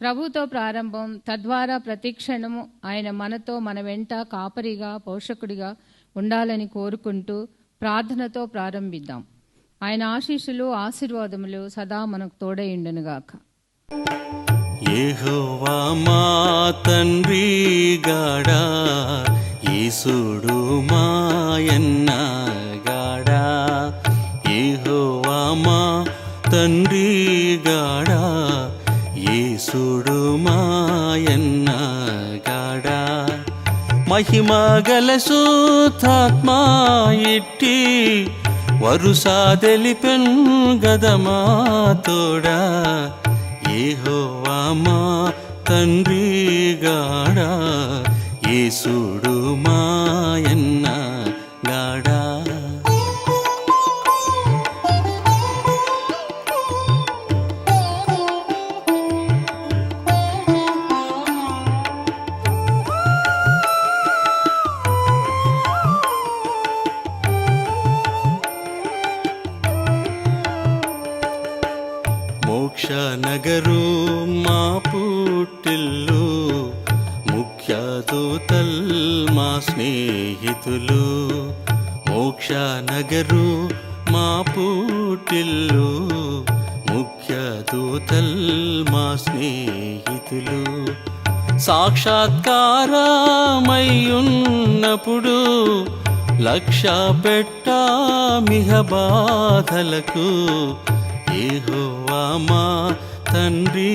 ప్రభుతో ప్రారంభం తద్వారా ప్రతిక్షణము ఆయన మనతో మన వెంట కాపరిగా పోషకుడిగా ఉండాలని కోరుకుంటూ ప్రార్థనతో ప్రారంభిద్దాం. ఆయన ఆశీస్సులు ఆశీర్వాదములు సదా మనకు తోడైండునుగాక యెహోవా మా తండ్రి గాడా ఈసుడు మాయన్న గాడా యెహోవా మా తండ్రి గాడా మహిమగల సూతాత్మా ఇట్టి వరుస తెలిపెన్ గదమా తోడా. ఏహోవా మా తండ్రి గాడా ఏసుడు మాయన్నా ఉన్నప్పుడు లక్ష పెట్ట మిహ బాధలకు ఏహో మా తండ్రి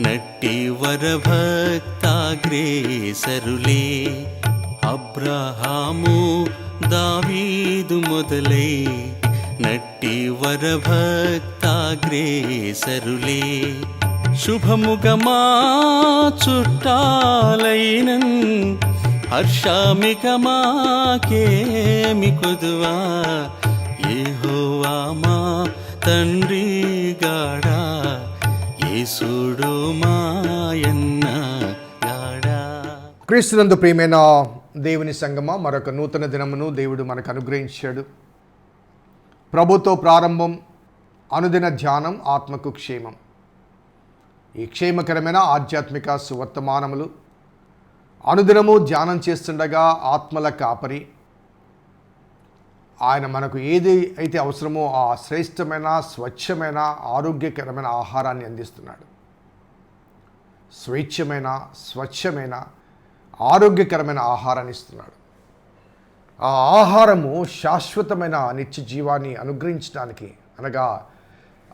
నట్టి వరభక్తాగ్రేసరులే అబ్రహాము దావీదు మొదలై నట్టి వరభక్తాగ్రేసరులే శుభముగమా చుట్టాలైనన్ హర్షామికమాకేమి కొదువా? ఏహోవా మా తండ్రి గాడా యేసుడు మాయన్న క్రీస్తునందు ప్రియమైన దేవుని సంగమ మరొక నూతన దినమును దేవుడు మనకు అనుగ్రహించాడు. ప్రభుతో ప్రారంభం అనుదిన ధ్యానం ఆత్మకు క్షేమం. ఈ క్షేమకరమైన ఆధ్యాత్మిక సువర్తమానములు అనుదినము ధ్యానం చేస్తుండగా ఆత్మల కాపరి ఆయన మనకు ఏది అయితే అవసరమో ఆ శ్రేష్టమైన స్వచ్ఛమైన ఆరోగ్యకరమైన ఆహారాన్ని అందిస్తున్నాడు. స్వేచ్ఛమైన స్వచ్ఛమైన ఆరోగ్యకరమైన ఆహారాన్ని ఇస్తున్నాడు. ఆ ఆహారము శాశ్వతమైన నిత్య జీవాన్ని అనుగ్రహించడానికి అనగా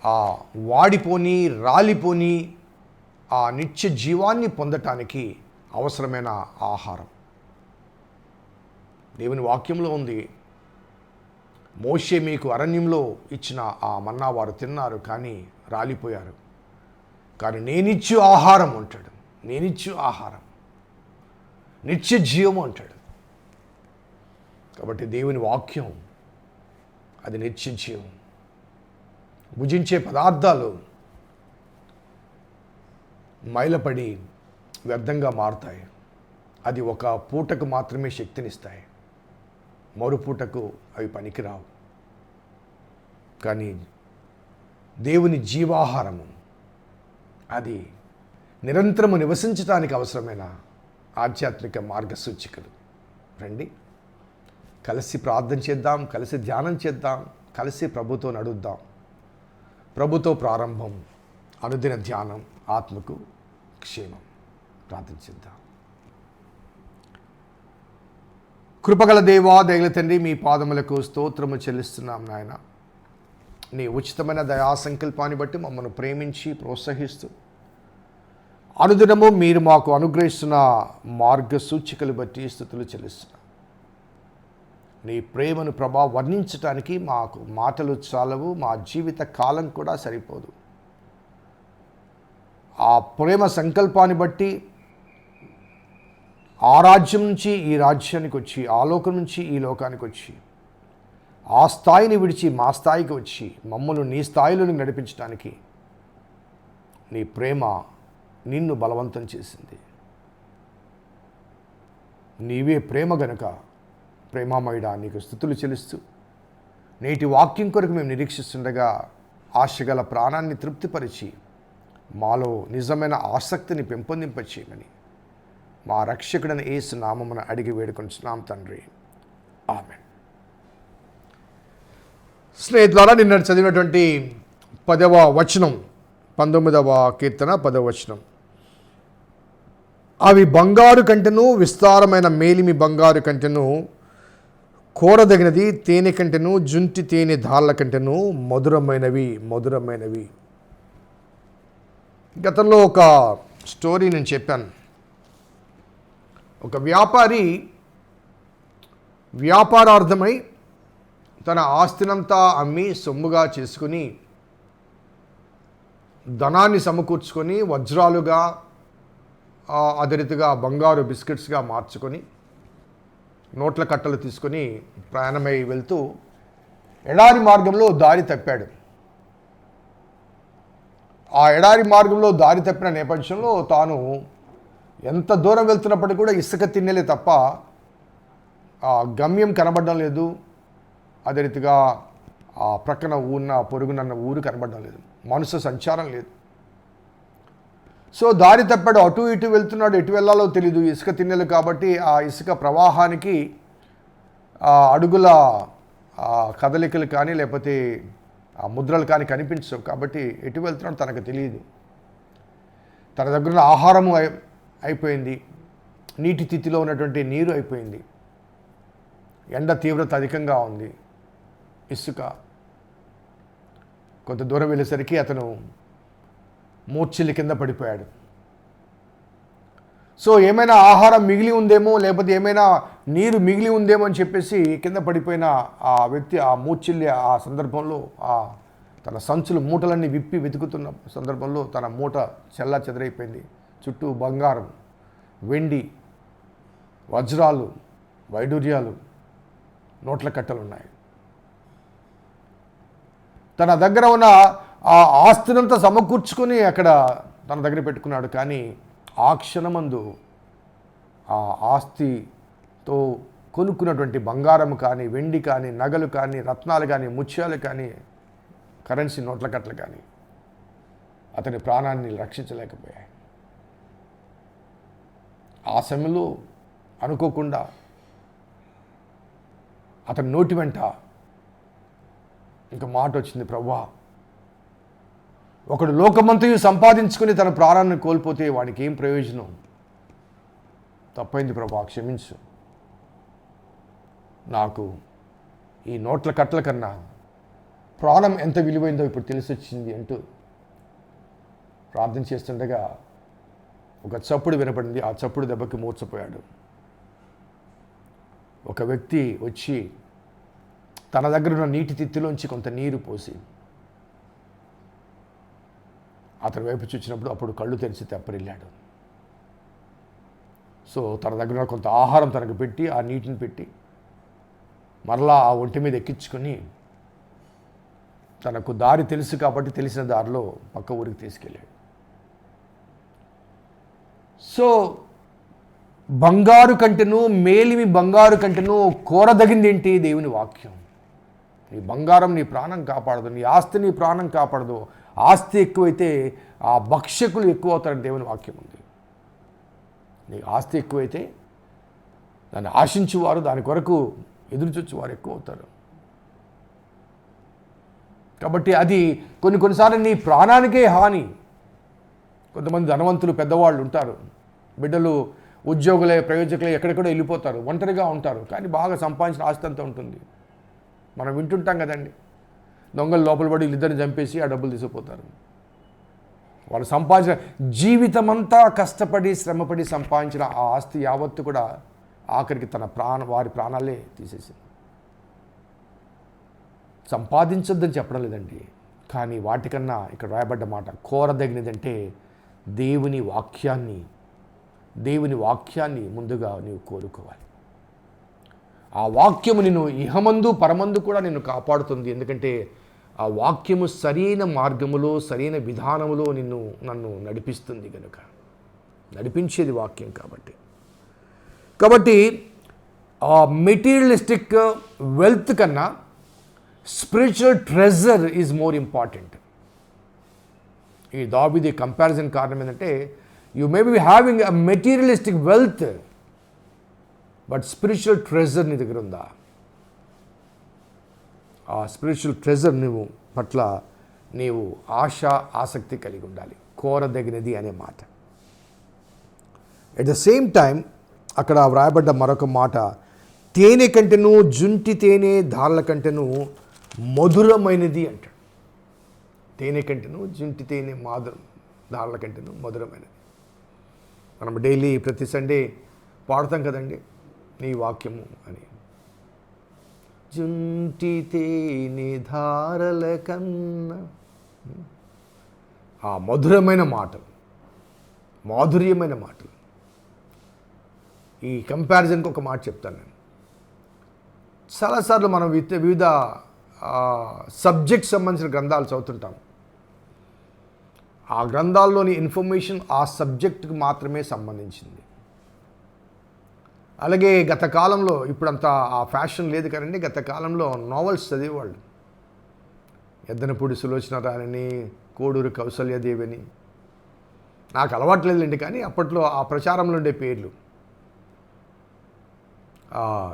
ఆ వాడిపోని రాలిపోని ఆ నిత్య జీవాన్ని పొందటానికి అవసరమైన ఆహారం. దేవుని వాక్యంలో ఉంది మోషే మీకు అరణ్యంలో ఇచ్చిన ఆ మన్నా వారు తిన్నారు కానీ రాలిపోయారు. కానీ నేనిచ్చు ఆహారం అంటాడు. నేనిచ్చు ఆహారం. నిత్య జీవం అంటాడు. కాబట్టి దేవుని వాక్యం అది నిత్య జీవం. భుజించే పదార్థాలు మైలపడి వ్యర్థంగా మారుతాయి. అది ఒక పూటకు మాత్రమే శక్తినిస్తాయి. మరుపూటకు అవి పనికిరావు. కానీ దేవుని జీవాహారము అది నిరంతరము నివసించడానికి అవసరమైన ఆధ్యాత్మిక మార్గసూచికలు. రండి. కలిసి ప్రార్థన చేద్దాం కలిసి ధ్యానం చేద్దాం కలిసి ప్రభుతో నడుద్దాం. ప్రభుతో ప్రారంభం అనుదిన ధ్యానం ఆత్మకు క్షేమం. ప్రార్థన చేద్దాం. కృపగల దేవా దయగల తండ్రి మీ పాదములకు స్తోత్రము చెల్లిస్తున్నాం నాయన. నీ ఉచితమైన దయా సంకల్పాన్ని బట్టి మమ్మల్ని ప్రేమించి ప్రోత్సహిస్తూ అనుదినము మీరు మాకు అనుగ్రహిస్తున్న మార్గ సూచికలు బట్టి స్థుతులు చెల్లిస్తున్నాం. నీ ప్రేమను ప్రభా వర్ణించటానికి మాకు మాటలు చాలవు మా జీవిత కాలం కూడా సరిపోదు. ఆ ప్రేమ సంకల్పాన్ని బట్టి ఆ రాజ్యం నుంచి ఈ రాజ్యానికి వచ్చి ఆ లోకం నుంచి ఈ లోకానికి వచ్చి ఆ స్థాయిని విడిచి మా స్థాయికి వచ్చి మమ్మల్ని నీ స్థాయిలోని నడిపించడానికి నీ ప్రేమ నిన్ను బలవంతం చేసింది. నీవే ప్రేమ గనుక ప్రేమామయుడా నీకు స్థుతులు చెల్లిస్తూ నేటి వాక్యం కొరకు మేము నిరీక్షిస్తుండగా ఆశగల ప్రాణాన్ని తృప్తిపరిచి మాలో నిజమైన ఆసక్తిని పెంపొందింపచేయమని మా రక్షకుడని ఏసు నామమున అడిగి వేడుకొంచున్నాం తండ్రి. ఆమె స్నేహితులారా నిన్న చదివినటువంటి పదవ వచనం పంతొమ్మిదవ కీర్తన పదవ వచనం. అవి బంగారు కంటెను విస్తారమైన మేలిమి బంగారు కంటెను కోరదగినది తేనె కంటెను జుంటి తేనె ధాళ్ళ కంటెను మధురమైనవి మధురమైనవి. గతంలో ఒక స్టోరీ నేను చెప్పాను. ఒక వ్యాపారి వ్యాపారార్థమై తన ఆస్తినంతా అమ్మి సొమ్ముగా చేసుకుని ధనాన్ని సమకూర్చుకొని వజ్రాలుగా ఆ, బంగారు బిస్కెట్స్గా మార్చుకొని నోట్ల కట్టలు తీసుకొని ప్రయాణమై వెళ్తూ ఎడారి మార్గంలో దారి తప్పాడు. ఆ ఎడారి మార్గంలో దారి తప్పిన నేపథ్యంలో తాను ఎంత దూరం వెళ్తున్నప్పటికీ కూడా ఇసుక తిన్నెలే తప్ప ఆ గమ్యం కనబడడం లేదు. అదే రీతిగా ఆ ప్రక్కన ఉన్న పొరుగునన్న ఊరు కనబడడం లేదు. మనుషు సంచారం లేదు. సో దారి తప్పాడు. అటు ఇటు వెళ్తున్నాడు. ఎటు వెళ్ళాలో తెలీదు. ఇసుక తిన్నెలు కాబట్టి ఆ ఇసుక ప్రవాహానికి ఆ అడుగుల కదలికలు కానీ లేకపోతే ఆ ముద్రలు కానీ కనిపించవు. కాబట్టి ఎటు వెళ్తున్నాడో తనకు తెలియదు తన దగ్గర ఉన్న ఆహారము అయిపోయింది. నీటి తిథిలో ఉన్నటువంటి నీరు అయిపోయింది. ఎండ తీవ్రత అధికంగా ఉంది. ఇసుక. కొంత దూరం వెళ్ళేసరికి అతను మూర్ఛిల్లి కింద పడిపోయాడు. సో ఏమైనా ఆహారం మిగిలి ఉందేమో లేకపోతే ఏమైనా నీరు మిగిలి ఉందేమో అని చెప్పేసి కింద పడిపోయిన ఆ వ్యక్తి ఆ మూర్చిల్లి ఆ సందర్భంలో ఆ తన సంచులు మూటలన్నీ విప్పి వెతుకుతున్న సందర్భంలో తన మూట చెల్లా చెదరైపోయింది. చుట్టూ బంగారం వెండి వజ్రాలు వైడూర్యాలు నోట్ల కట్టలు ఉన్నాయి తన దగ్గర ఉన్న ఆ ఆస్తినంతా సమకూర్చుకొని అక్కడ తన దగ్గర పెట్టుకున్నాడు. కానీ ఆ క్షణమందు ఆ ఆస్తితో కొనుక్కున్నటువంటి బంగారం కానీ వెండి కానీ నగలు కానీ రత్నాలు కానీ ముత్యాలు కానీ కరెన్సీ నోట్ల కట్టలు కానీ అతని ప్రాణాన్ని రక్షించలేకపోయాయి. ఆ సమయంలో అనుకోకుండా అతని నోటి వెంట ఇంకా మాట వచ్చింది ప్రవ్వా ఒకడు లోకమంతయు సంపాదించుకుని తన ప్రాణాన్ని కోల్పోతే వాడికి ఏం ప్రయోజనం? తప్పైంది ప్రభా క్షమించు. నాకు ఈ నోట్ల కట్టల కన్నా ప్రాణం ఎంత విలువైందో ఇప్పుడు తెలిసి వచ్చింది అంటూ ప్రార్థన చేస్తుండగా ఒక చప్పుడు వినపడింది ఆ చప్పుడు దెబ్బకి మూర్చపోయాడు. ఒక వ్యక్తి వచ్చి తన దగ్గర ఉన్న నీటి తిత్తిలోంచి కొంత నీరు పోసి అతని వైపు చూసినప్పుడు అప్పుడు కళ్ళు తెరిచి తెప్పరిల్లాడు. సో తన దగ్గర ఉన్న కొంత ఆహారం తనకు పెట్టి ఆ నీటిని పెట్టి మరలా ఆ ఒంటి మీద ఎక్కించుకొని తనకు దారి తెలుసు కాబట్టి తెలిసిన దారిలో పక్క ఊరికి తీసుకెళ్ళాడు. సో బంగారు కంటెను మేలిమి బంగారు కంటెను కోరదగింది ఏంటి దేవుని వాక్యం? నీ బంగారం నీ ప్రాణం కాపాడదు నీ ఆస్తి నీ ప్రాణం కాపాడదు. ఆస్తి ఎక్కువైతే ఆ భక్షకులు ఎక్కువ అవుతారని దేవుని వాక్యం ఉంది. నీ ఆస్తి ఎక్కువైతే దాన్ని ఆశించేవారు దాని కొరకు ఎదురుచొచ్చేవారు ఎక్కువ అవుతారు కాబట్టి అది కొన్ని కొన్నిసార్లు నీ ప్రాణానికే హాని. కొంతమంది ధనవంతులు పెద్దవాళ్ళు ఉంటారు. బిడ్డలు ఉద్యోగులే ప్రయోజకులే ఎక్కడెక్కడో వెళ్ళిపోతారు. ఒంటరిగా ఉంటారు. కానీ బాగా సంపాదించిన ఆస్తి అంతా ఉంటుంది. మనం వింటుంటాం కదండి. దొంగలు లోపల పడి వీళ్ళిద్దరిని చంపేసి ఆ డబ్బులు తీసుకుపోతారు. వాళ్ళు సంపాదించిన జీవితమంతా కష్టపడి శ్రమపడి సంపాదించిన ఆ ఆస్తి యావత్తు కూడా ఆఖరికి తన ప్రాణ వారి ప్రాణాలే తీసేసింది. సంపాదించొద్దని చెప్పడం లేదండి. కానీ వాటికన్నా ఇక్కడ రాయబడ్డ మాట కోరదగినదంటే దేవుని వాక్యాన్ని దేవుని వాక్యాన్ని ముందుగా నీవు కోరుకోవాలి. ఆ వాక్యము నిన్ను ఇహమందు పరమందు కూడా నిన్ను కాపాడుతుంది. ఎందుకంటే ఆ వాక్యము సరైన మార్గములో సరైన విధానములో నిన్ను నన్ను నడిపిస్తుంది కనుక నడిపించేది వాక్యం కాబట్టి. కాబట్టి ఆ మెటీరియలిస్టిక్ వెల్త్ కన్నా spiritual treasure is more important. ఈ దాబిది కంపారిజన్ కారణం ఏంటంటే you may be having a materialistic wealth but spiritual treasure నీ దగ్గర ఉందా? ఆ స్పిరిచువల్ ట్రెజర్ నువ్వు పట్ల నీవు ఆశ ఆసక్తి కలిగి ఉండాలి. కోరదగినది అనే మాట. ఎట్ ద సేమ్ టైం అక్కడ వ్రాయబడ్డ మరొక మాట తేనె కంటేను జుంటి తేనె ధారల కంటేను మధురమైనది అంటాడు. తేనె కంటెను జుంటి తేనె మాధురం దాళ్ళ కంటెను మధురమైనది. మనం డైలీ ప్రతి సండే పాడతాం కదండి నీ వాక్యము అని. జుంటి తేనె ధారల కన్నా ఆ మధురమైన మాటలు మాధుర్యమైన మాటలు. ఈ కంపారిజన్కి ఒక మాట చెప్తాను నేను. చాలాసార్లు మనం వివిధ సబ్జెక్ట్ సంబంధించిన గ్రంథాలు చదువుతుంటాం ఆ గ్రంథాల్లోని ఇన్ఫర్మేషన్ ఆ సబ్జెక్టుకు మాత్రమే సంబంధించింది. అలాగే గత కాలంలో ఇప్పుడంత ఆ ఫ్యాషన్ లేదు కదండి గత కాలంలో నావెల్స్ చదివేవాళ్ళు. ఎద్దనపూడి సులోచన రాణిని కోడూరు కౌసల్యదేవిని నాకు అలవాట్లేదండి కానీ అప్పట్లో ఆ ప్రచారంలో ఉండే పేర్లు.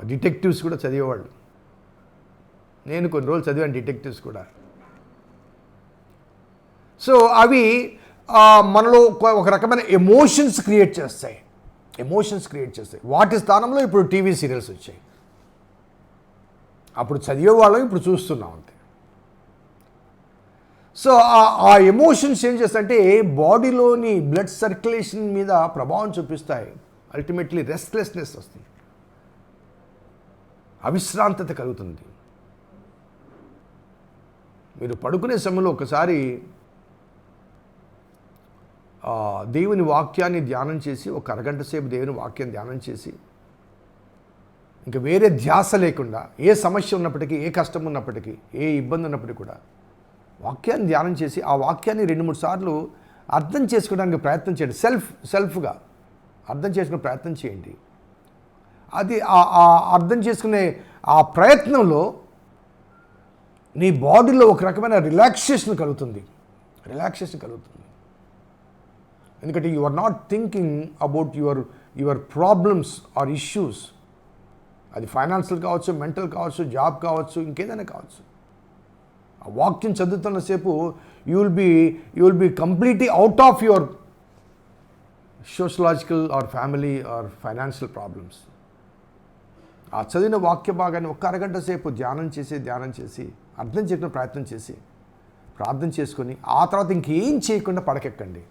డిటెక్టివ్స్ కూడా చదివేవాళ్ళు. నేను కొన్ని రోజులు చదివాను డిటెక్టివ్స్ కూడా. సో అవి మనలో ఒక- ఒక రకమైన ఎమోషన్స్ క్రియేట్ చేస్తాయి. ఎమోషన్స్ క్రియేట్ చేస్తాయి. వాటి స్థానంలో ఇప్పుడు టీవీ సీరియల్స్ వచ్చాయి. అప్పుడు చదివేవాళ్ళం ఇప్పుడు చూస్తున్నాం అంతే. సో ఆ- ఎమోషన్స్ ఏం చేస్తాయంటే బాడీలోని బ్లడ్ సర్క్యులేషన్ మీద ప్రభావం చూపిస్తాయి. అల్టిమేట్లీ రెస్ట్లెస్నెస్ వస్తుంది. అవిశ్రాంతత కలుగుతుంది. మీరు పడుకునే సమయంలో ఒకసారి దేవుని వాక్యాన్ని ధ్యానం చేసి ఒక అరగంట సేపు దేవుని వాక్యం ధ్యానం చేసి ఇంకా వేరే ధ్యాస లేకుండా ఏ సమస్య ఉన్నప్పటికీ ఏ కష్టం ఉన్నప్పటికీ ఏ ఇబ్బంది ఉన్నప్పటికీ కూడా వాక్యాన్ని ధ్యానం చేసి ఆ వాక్యాన్ని రెండు మూడు సార్లు అర్థం చేసుకోవడానికి ప్రయత్నం చేయండి. సెల్ఫ్ సెల్ఫ్గా అర్థం చేసుకునే ప్రయత్నం చేయండి. అది ఆ- అర్థం చేసుకునే ఆ ప్రయత్నంలో నీ బాడీలో ఒక రకమైన రిలాక్సేషన్ కలుగుతుంది. రిలాక్సేషన్ కలుగుతుంది. ఎందుకంటే you are not thinking about your your problems or issues అది ఫైనాన్షియల్ కావచ్చు మెంటల్ కావచ్చు జాబ్ కావచ్చు ఇంకేదైనా కావచ్చు. ఆ వాక్యం చదువుతున్నసేపు you will be you will be completely out of your sociological or family or financial problems ఆ చదివిన వాక్య భాగాన్ని ఒక్క అరగంట సేపు ధ్యానం చేసి ధ్యానం చేసి అర్థం చేయడం ప్రయత్నం చేసి ప్రార్థన చేసుకొని ఆ తర్వాత ఇంకేం చేయకుండా పడకెక్కండి.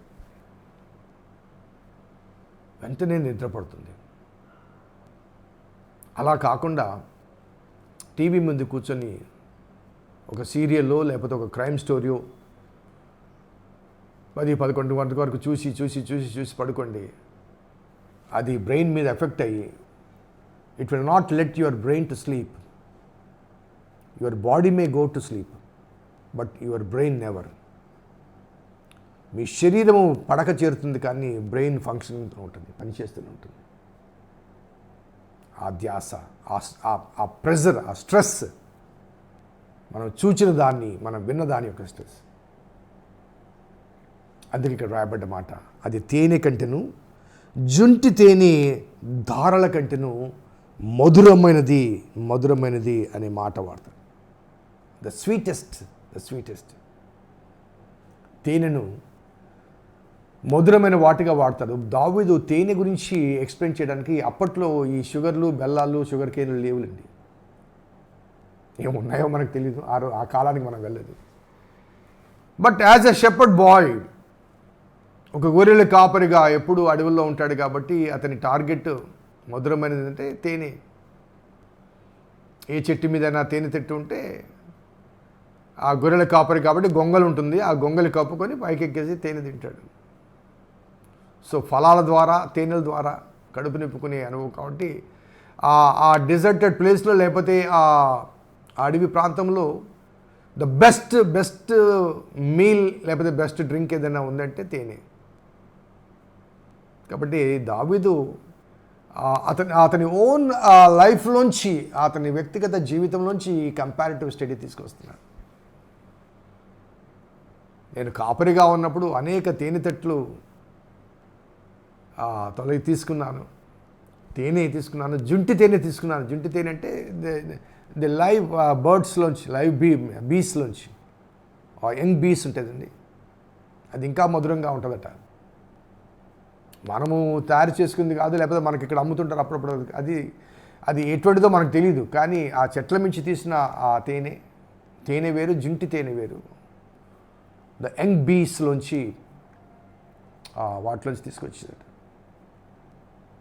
వెంటనే నిద్రపడుతుంది అలా కాకుండా టీవీ ముందు కూర్చొని ఒక సీరియల్లో లేకపోతే ఒక క్రైమ్ స్టోరీయో పది పదకొండు గంటల వరకు చూసి చూసి చూసి చూసి పడుకోండి. అది బ్రెయిన్ మీద ఎఫెక్ట్ అయ్యి it will not let your brain to sleep. Your body may go to sleep but your brain never. మీ శరీరము పడక చేరుతుంది కానీ బ్రెయిన్ ఫంక్షన్ ఉంటుంది పనిచేస్తూనే ఉంటుంది. ఆ ధ్యాస ఆ- ఆ- ప్రెజర్ ఆ స్ట్రెస్ మనం చూచిన దాన్ని మనం విన్న దాని యొక్క స్ట్రెస్. అందుకే ఇక్కడ రాయబడ్డ మాట అది తేనె కంటెను జుంటి తేనె ధారల కంటెను మధురమైనది మధురమైనది అనే మాట వాడతారు. ద స్వీటెస్ట్ ద స్వీటెస్ట్ తేనెను మధురమైన వాటిగా వాడతారు. దావీదు తేనె గురించి ఎక్స్ప్లెయిన్ చేయడానికి అప్పట్లో ఈ షుగర్లు బెల్లాలు షుగర్ కేన్లు లేవులండి. ఏమున్నాయో మనకు తెలియదు ఆ ఆ కాలానికి మనం వెళ్ళదు but as a shepherd boy ఒక గొర్రెల కాపరిగా ఎప్పుడు అడవుల్లో ఉంటాడు కాబట్టి అతని టార్గెట్ మధురమైనది అంటే తేనె. ఏ చెట్టు మీదైనా తేనె చెట్టు ఉంటే ఆ గొర్రెల కాపరి కాబట్టి గొంగలు ఉంటుంది. ఆ గొంగలు కప్పుకొని పైకెక్కేసి తేనె తింటాడు. సో ఫలాల ద్వారా తేనెల ద్వారా కడుపు నింపుకునే అనుభవం కాబట్టి ఆ డిజర్టెడ్ ప్లేస్లో లేకపోతే ఆ అడవి ప్రాంతంలో ద బెస్ట్ బెస్ట్ మీల్ లేకపోతే బెస్ట్ డ్రింక్ ఏదైనా ఉందంటే తేనె. కాబట్టి దావీదు అతని అతని ఓన్ లైఫ్లోంచి అతని వ్యక్తిగత జీవితంలోంచి ఈ కంపారిటివ్ స్టడీ తీసుకొస్తున్నాడు. నేను కాపరిగా ఉన్నప్పుడు అనేక తేనెతట్లు తట్లు తొలగి తీసుకున్నాను. తేనె తీసుకున్నాను. జుంటి తేనె తీసుకున్నాను. జుంటి తేనె అంటే ది లైవ్ బర్డ్స్లోంచి లైవ్ బీ బీస్లోంచి యంగ్ బీస్ ఉంటుందండి. అది ఇంకా మధురంగా ఉంటుందట. మనము తయారు చేసుకుంది కాదు లేకపోతే మనకి ఇక్కడ అమ్ముతుంటారు అప్పుడప్పుడు. అది అది ఎటువంటిదో మనకు తెలియదు కానీ ఆ చెట్ల నుంచి తీసిన ఆ తేనె తేనె వేరు జుంటి తేనె వేరు. ద యంగ్ బీస్లోంచి వాటిలోంచి తీసుకొచ్చేదట.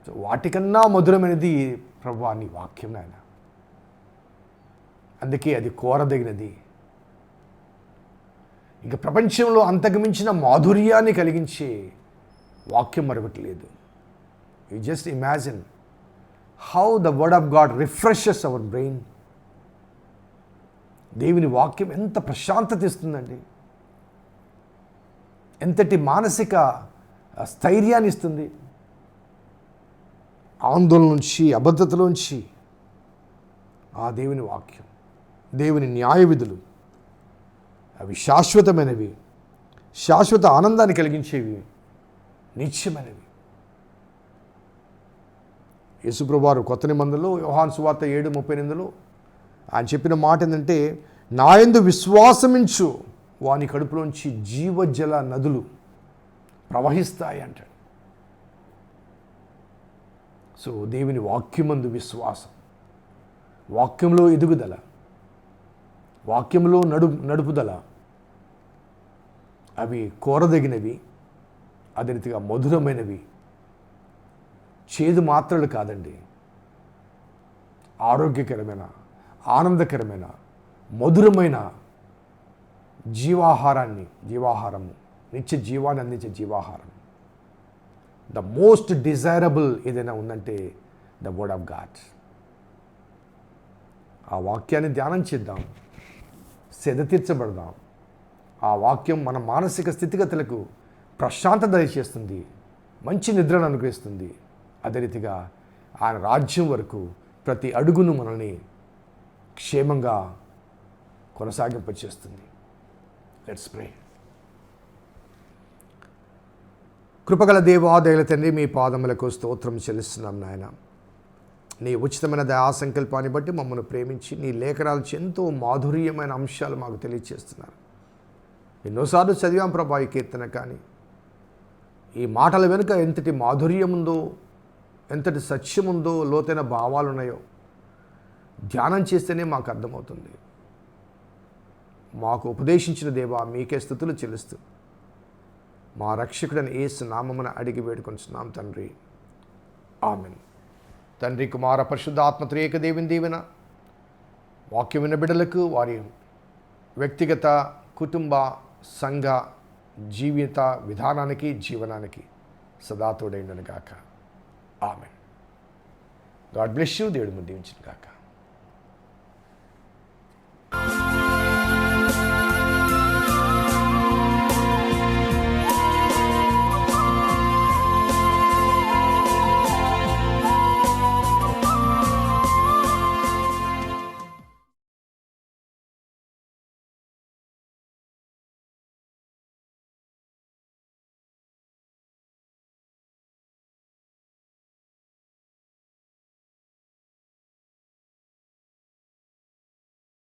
సో వాటికన్నా మధురమైనది ప్రభు నీ వాక్యం నాయన. అందుకే అది కోరదగినది. ఇక ప్రపంచంలో అంతకుమించిన మాధుర్యాన్ని కలిగించే వాక్యం మరొకటి లేదు. You just imagine how the word of God refreshes our brain దేవుని వాక్యం ఎంత ప్రశాంతత ఇస్తుందండి. ఎంతటి మానసిక స్థైర్యాన్ని ఇస్తుంది. ఆందోళన నుంచి అబద్ధతలోంచి ఆ దేవుని వాక్యం దేవుని న్యాయ విధులు అవి శాశ్వతమైనవి శాశ్వత ఆనందాన్ని కలిగించేవి నిత్యమైనవి. యేసుప్రభువారు కొత్త నిబంధనలో యోహాన్ సువార్త ఏడు ముప్పై ఎనిమిదిలో ఆయన చెప్పిన మాట ఏంటంటే నాయందు విశ్వాసమించు వాని కడుపులోంచి జీవజల నదులు ప్రవహిస్తాయి అంటాడు. సో దేవుని వాక్యమందు విశ్వాసం. వాక్యంలో ఎదుగుదల. వాక్యంలో నడు నడుపుదల. అవి కోరదగినవి అదే రీతిగా మధురమైనవి. చేదు మాత్రలు కాదండి. ఆరోగ్యకరమైన ఆనందకరమైన మధురమైన జీవాహారాన్ని జీవాహారము నిత్య జీవాన్ని అందించే జీవాహారం. ద మోస్ట్ డిజైరబుల్ ఏదైనా ఉందంటే ద వర్డ్ ఆఫ్ గాడ్ ఆ వాక్యాన్ని ధ్యానం చేద్దాం. సెద తీర్చబడదాం. ఆ వాక్యం మన మానసిక స్థితిగతులకు ప్రశాంతత దయచేస్తుంది. మంచి నిద్రను అనుగ్రహిస్తుంది. అదే రీతిగా ఆయన రాజ్యం వరకు ప్రతి అడుగును మనల్ని క్షేమంగా కొనసాగింపచేస్తుంది. లెట్స్ ప్రే కృపగల దేవాదయల తండ్రి మీ పాదములకు స్తోత్రం చెల్లిస్తున్నాం నాయన. నీ ఉచితమైన దయా సంకల్పాన్ని బట్టి మమ్మల్ని ప్రేమించి నీ లేఖనాలు ఎంతో మాధుర్యమైన అంశాలు మాకు తెలియచేస్తున్నారు. ఎన్నోసార్లు చదివాం ప్రభా ఈ కీర్తన కానీ. ఈ మాటల వెనుక ఎంతటి మాధుర్యం ఉందో ఎంతటి సత్యం ఉందో లోతైన భావాలు ఉన్నాయో ధ్యానం చేస్తేనే మాకు అర్థమవుతుంది. మాకు ఉపదేశించిన దేవా మీకే స్థుతులు చెల్లిస్తుంది మా రక్షకుడని ఏసు నామమున అడిగి వేడుకొంచున్నాం తండ్రి. ఆమెన్. తండ్రి కుమార పరిశుద్ధ ఆత్మ త్రియేక దేవుని దీవెన వాక్యం విన్న బిడ్డలకు వారి వ్యక్తిగత కుటుంబ సంఘ జీవిత విధానానికి జీవనానికి సదాతోడైండను గాక. ఆమెన్. గాడ్ బ్లెస్ యూ దేవుడు ముందు గాక.